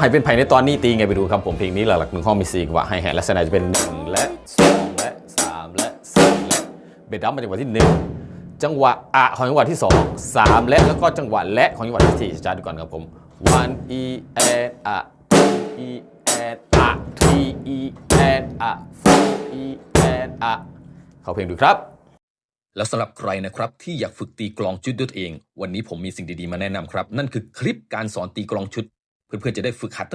ให้เป็นไผ่ในตอนนี้ตีไงไปดูครับผมเพลงนี้หลักๆหนึ่งห้องมีสี่จังหวะให้แห่ลักษณะจะเป็น1และ2และ3และ4และเบสดัมมาจังหวะที่1จังหวะอะของจังหวะที่2 3และแล้วก็จังหวะและของจังหวะที่4ช้าๆดูก่อนครับผม one e and a two e and a three e and a four e and a เข้าเพลงดูครับ แล้วสำหรับใครนะครับที่อยากฝึกตีกลองชุดด้วยตัวเอง วันนี้ผมมีสิ่งดีๆมาแนะนำครับ นั่นคือคลิปการสอนตีกลองชุด เพื่อนๆจะได้ฝึกหัดตั้ง